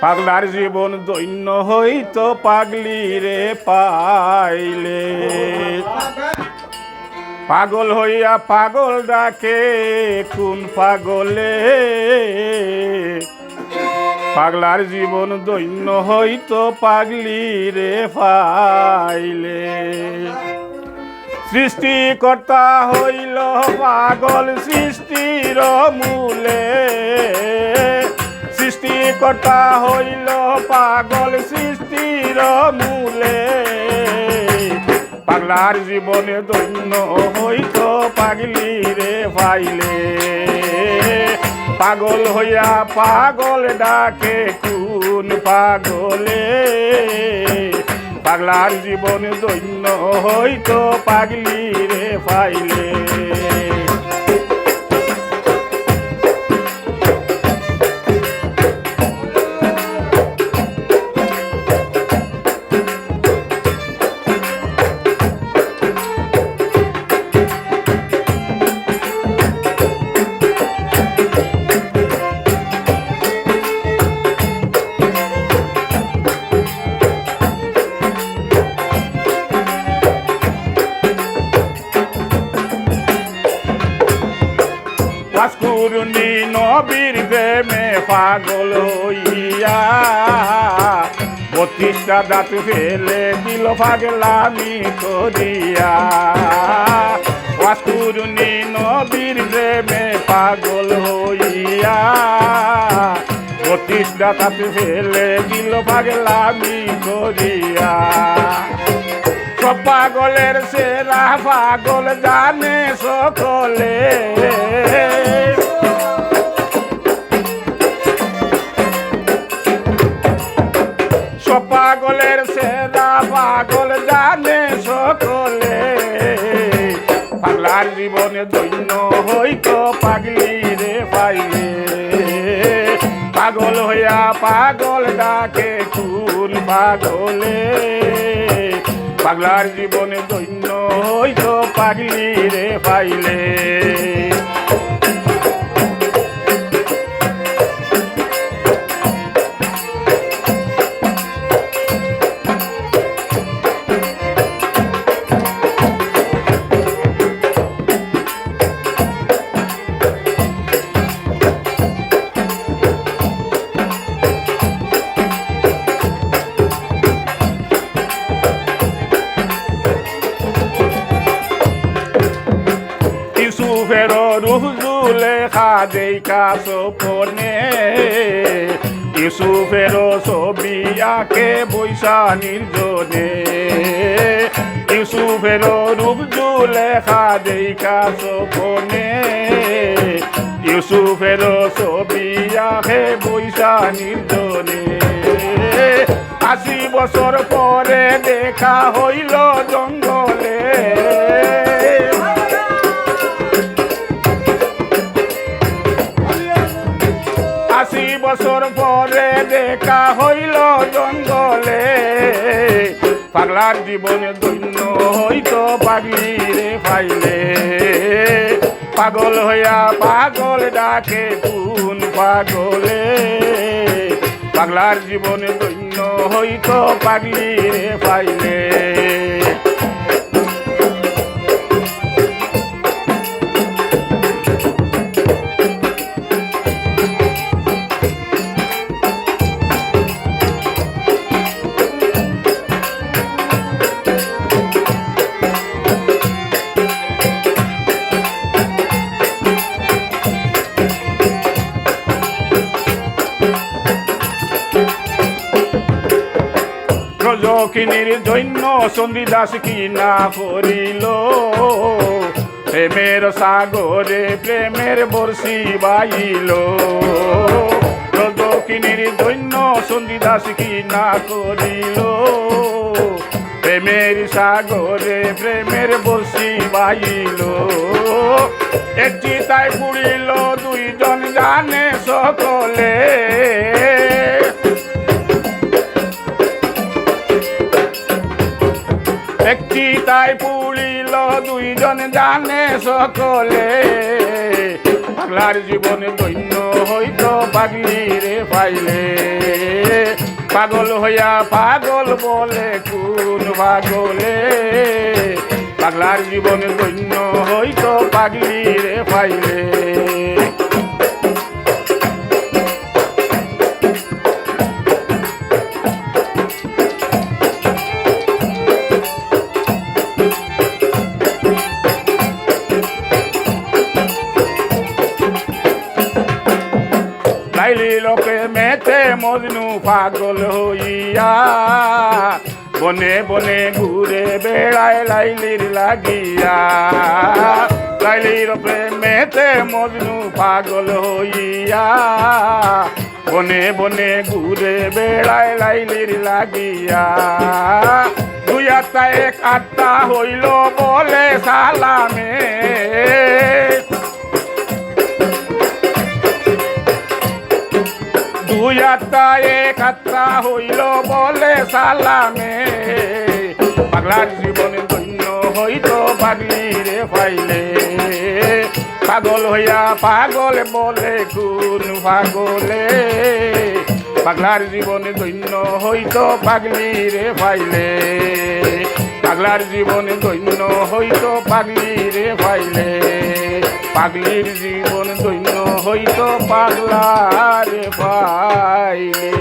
পাগলার জীবন দৈন্য হইতো পাগলি রে পাইলে। পাগল হইয়া পাগল ডাকে, কোন পাগলে? পাগলার জীবন দৈন্য হইতো পাগলি রে পাইলে। সৃষ্টিকর্তা হইল পাগল সৃষ্টির মূলে। সৃষ্টিকর্তা হইল পাগল সৃষ্টির মূলে। পাগলার জীবনে দৈন্য হইত পাগলি রে পাইলে পাগল হইয়া পাগল ডাকে কোন পাগলে? পাগলার জীবন দৈন্য হইতো পাগলি রে পাইলে পাঁচকুরুনি নবীর প্রেমে পাগল হইয়া। বত্রিশটা দাঁত ফেলে দিল পাগলামি করিয়া। পাঁচকুরুনি নবীর প্রেমে পাগল হইয়া। বত্রিশটা দাঁত ফেলে দিল পাগলামি করিয়া। সব পাগলের সেরা পাগল জানে সকলে। হইতো পাগলি রে পাইলে। পাগল হইয়া পাগল ডাকে চুল পাগলে। পাগলার জীবনে দৈন্য হইতো পাগলি রে পাইলে। রুহুজুলে খাদেই কাসপনে ইউসুফের ছবি আঁকে বৈশা নির্জনে ইউসুফের রুহুজুলে খাদেই কাসপনে ইউসুফের ছবি আঁকে বৈশা নির্জনে আশি বছর পরে দেখা হইল জঙ্গলে বছর পরে দেখা হইল জঙ্গলে। পাগলার জীবনে দৈন্য হইতো পাগলি রে পাইলে পাগল হইয়া পাগল ডাকে কোন পাগলে? পাগলার জীবনে দৈন্য হইতো পাগলি রে পাইলে রজকিনীর দৈন্য সন্দিদাস কি না করিল? প্রেমের সাগরে প্রেমের বর্ষি বাইল। রজকিনীর দৈন্য সন্দিদাস কি না করিল? প্রেমের সাগরে প্রেমের বর্ষি বাইল। একটি তাই পুড়িল, দুইজন জানে সকলে। দুইজন জানে সকলে। পাগলার জীবন দৈন্য হইতো পাগলি রে পাইলে পাগল হইয়া পাগল বলে কোন পাগলে? পাগলার জীবন দৈন্য হইতো পাগলি রে পাইলে মেতে মজনু পাগল হইয়া বনে বনে ঘুরে বেড়ায় লাইলির লাগিয়া। লাইলির প্রেমেতে মজনু পাগল হইয়া বনে বনে ঘুরে বেড়ায় লাইলির লাগিয়া। দুই আত্মা এক আত্মা হইল বলে সালামে। এক আত্মা হইল বলে সালামে। পাগলার জীবনে ধন্য হইত পাগলি রে পাইলে পাগল হইয়া পাগল বলে কোন পাগলে। পাগলার জীবনে ধন্য হইত পাগলি রে পাইলে পাগলার জীবনে ধন্য হইত পাগলি রে পাইলে পাগলির জীবন দৈন্য হইত পাগলার পাইলে।